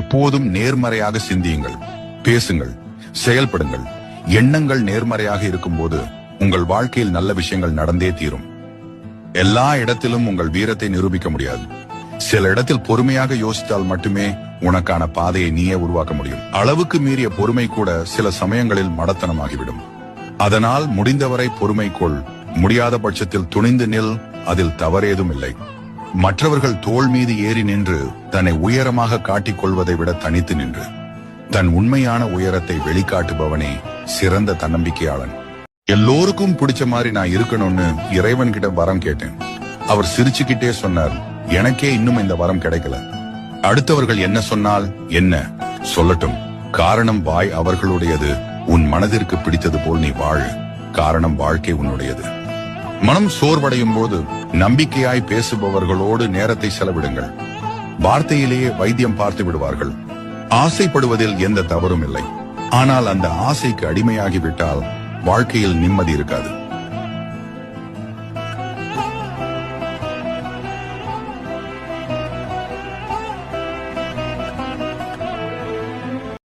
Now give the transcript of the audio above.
எப்போதும் நேர்மறையாக சிந்தியுங்கள் பேசுங்கள் செயல்படுங்கள். எண்ணங்கள் நேர்மறையாக இருக்கும்போது உங்கள் வாழ்க்கையில் நல்ல விஷயங்கள் நடந்தே தீரும். எல்லா இடத்திலும் உங்கள் வீரத்தை நிரூபிக்க முடியாது. சில இடத்தில் பொறுமையாக யோசித்தால் மட்டுமே உனக்கான பாதையை நீயே உருவாக்க முடியும். அளவுக்கு மீறிய பொறுமை கூட சில சமயங்களில் மடத்தனமாகிவிடும். அதனால் முடிந்தவரை பொறுமை கொள். முடியாத பட்சத்தில் துணிந்து நில். அதில் தவறேதும் இல்லை மற்றவர்கள் தோள் மீது ஏறி நின்று தன்னை உயரமாக காட்டிக் கொள்வதை விட தனித்து நின்று. தன் உண்மையான உயரத்தை வெளிக்காட்டுபவனே சிறந்த தன்னம்பிக்கையாளன். எல்லோருக்கும் பிடிச்ச மாதிரி நான் இருக்கணும்னு இறைவன் கிட்ட வரம் கேட்டேன். அவர் சிரிச்சுக்கிட்டே சொன்னார் எனக்கே இன்னும் இந்த வரம் கிடைக்கல. அடுத்தவர்கள் என்ன சொன்னால் என்ன? சொல்லட்டும். காரணம் வாய் அவர்களுடையது. உன் மனதிற்கு பிடித்தது போல் நீ வாழு. காரணம் வாழ்க்கை உன்னுடையது. மனம் சோர்வடையும் போது நம்பிக்கையாய் பேசுபவர்களோடு நேரத்தை செலவிடுங்கள். வார்த்தையிலேயே வைத்தியம் பார்த்து விடுவார்கள். ஆசைப்படுவதில் எந்த தவறும் இல்லை. ஆனால் அந்த ஆசைக்கு அடிமையாகிவிட்டால் வாழ்க்கையில் நிம்மதி இருக்காது.